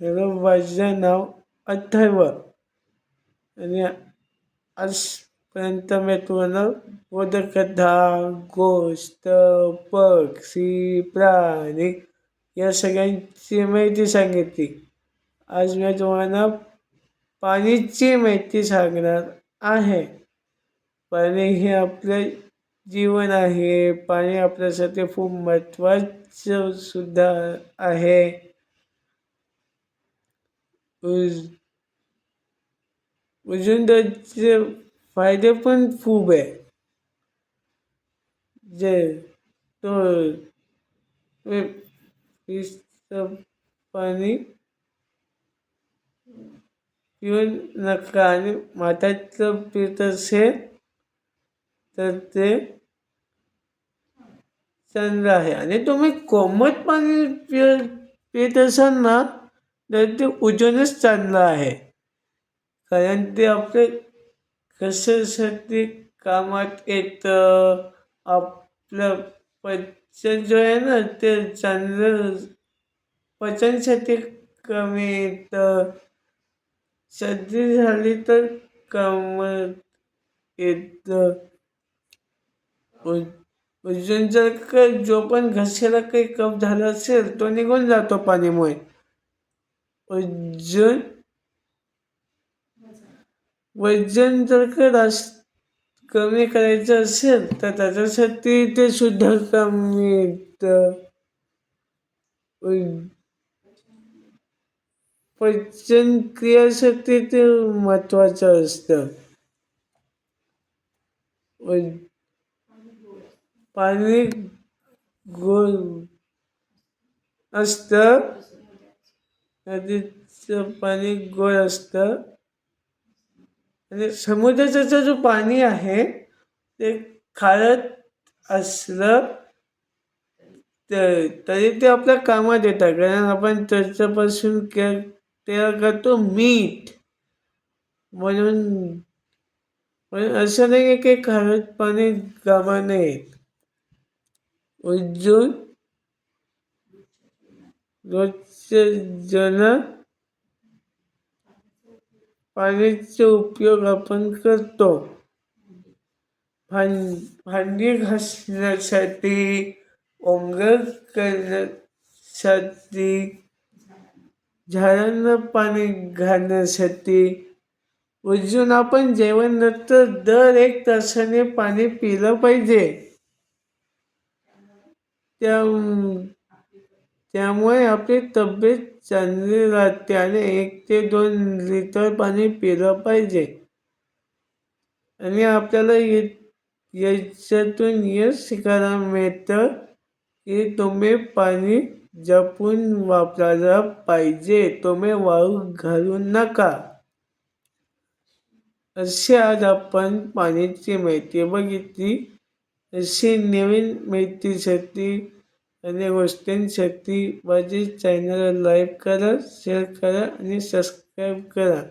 Hello माझं नाव अथर्व आणि आजपर्यंत मी तुम्हाला बोधकथा गोष्ट पक्षी प्राणी या सगळ्यांची माहिती सांगितली. आज मी तुम्हाला पाणीची माहिती सांगणार आहे. पाणी हे आपलं जीवन आहे. पाणी आपल्यासाठी खूप महत्त्वाचं सुद्धा आहे. उज त्याचे फायदे पण खूप आहे. जे तो पाणी पिऊन नका आणि माठातलं पित असेल तर ते चांगलं आहे. आणि तुम्ही कोमट पाणी पि पित असाल ना तर ते उजूनच चांगलं आहे. कारण ते आपले कशासाठी कामात येतं? आपलं पचन जो आहे ना ते चांगलं पचनशक्ती कमी येतं. सर्दी झाली तर कामात येतं. उजून जर का जो पण घसेला काही कफ झाला असेल तो निघून जातो पाण्यामुळे वजन वजन जर का कमी करायचं असेल तर त्याच्यासाठी ते सुद्धा कमी येतं. पचन क्रियासाठी ते महत्वाचं असतं. पाणी गोल असतं. नदीचं पाणी गोड असतं. आणि समुद्राचं जो पाणी आहे ते खारट असलं तरी ते आपल्या कामात येतात कारण आपण त्याच्यापासून के तयार करतो मीठ. म्हणून म्हणून असं नाही आहे की खारट पाणी कामा नयेत उजून रोजचे जन पाण्याचा उपयोग आपण करतो. भां भांडी घासण्यासाठी ओंगळ करण्यासाठी झाडांना पाणी घालण्यासाठी. उजून आपण जेवण नंतर दर एक तासाने पाणी पिलं पाहिजे. त्या त्यामुळे आपली तब्येत चांगली राहते आणि एक ते दोन लिटर पाणी पिलं पाहिजे. आणि आपल्याला याच्यातून यश शिकायला मिळतं की तुम्ही पाणी जपून वापरायला पाहिजे. तुम्ही वाळू घालू नका. अशी आज आपण पाण्याची माहिती बघितली. अशी नवीन माहितीसाठी आणि गोष्टींसाठी माझी चॅनल लाईक करा शेअर करा आणि सबस्क्राईब करा.